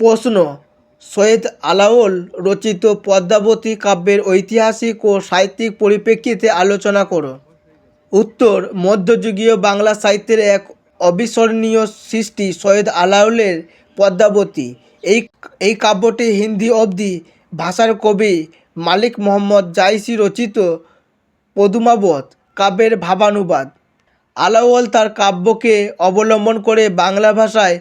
প্রশ্ন। সৈয়দ আলাওল রচিত পদ্মাবতী কাব্যের ঐতিহাসিক ও সাহিত্যিক পরিপ্রেক্ষিতে আলোচনা করো। উত্তর, মধ্যযুগীয় বাংলা সাহিত্যের এক অবিস্মরণীয় সৃষ্টি সৈয়দ আলাউলের পদ্মাবতী। এই এই কাব্যটি হিন্দি অবধি ভাষার কবি মালিক মোহাম্মদ জাইসি রচিত পদুমাবত কাব্যের ভাবানুবাদ। আলাওল তার কাব্যকে অবলম্বন করে বাংলা ভাষায়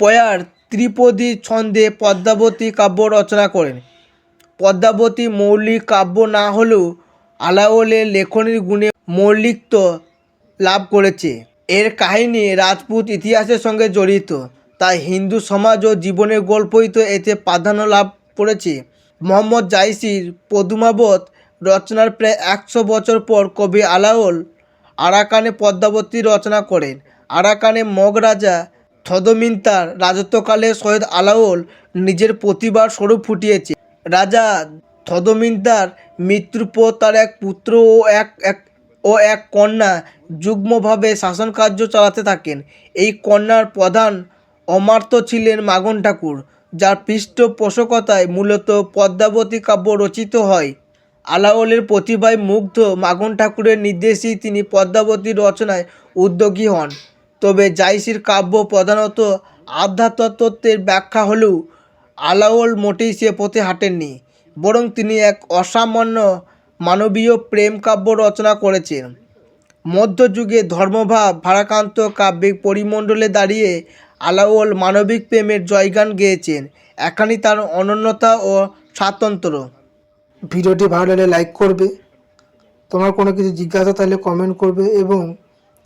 পয়ার ত্রিপদী ছন্দে পদ্মাবতী কাব্য রচনা করেন। পদ্মাবতী মৌলিক কাব্য না হলেও আলাওলের লেখনীর গুণে মৌলিকত্ব লাভ করেছে। এর কাহিনী রাজপুত ইতিহাসের সঙ্গে জড়িত, তাই হিন্দু সমাজ ও জীবনের গল্পই তো এতে প্রাধান্য লাভ করেছে। মোহাম্মদ জাইসির পদুমাবত রচনার প্রায় একশো বছর পর কবি আলাওল আরাকানে পদ্মাবতী রচনা করেন। আরাকানে মগ রাজা থদমিন্তার রাজত্বকালে সৈয়দ আলাওল নিজের প্রতিভার স্বরূপ ফুটিয়েছে। রাজা থদমিন্তার মৃত্যুর পর তার এক পুত্র ও এক এক, ও এক কন্যা যুগ্মভাবে শাসন কার্য চালাতে থাকেন। এই কন্যার প্রধান অমার্ত ছিলেন মাগন ঠাকুর, যার পৃষ্ঠপোষকতায় মূলত পদ্মাবতী কাব্য রচিত হয়। আলাওলের প্রতিভায় মুগ্ধ মাগন ঠাকুরের নির্দেশেই তিনি পদ্মাবতী রচনায় উদ্যোগী হন। তবে জাইসির কাব্য প্রধানত আধ্যাত্মতত্ত্বের ব্যাখ্যা হলেও আলাওল মোটেই সে পথে হাঁটেননি, বরং তিনি এক অসামান্য মানবীয় প্রেম কাব্য রচনা করেছেন। মধ্যযুগে ধর্মভাব ভারাক্রান্ত কাব্যিক পরিমণ্ডলে দাঁড়িয়ে আলাওল মানবিক প্রেমের জয়গান গেয়েছেন এখানেই তার অনন্যতা ও স্বাতন্ত্র্য। ভিডিওটি ভালো লাগলে লাইক করবে। তোমার কোনো কিছু জিজ্ঞাসা থাকলে কমেন্ট করবে এবং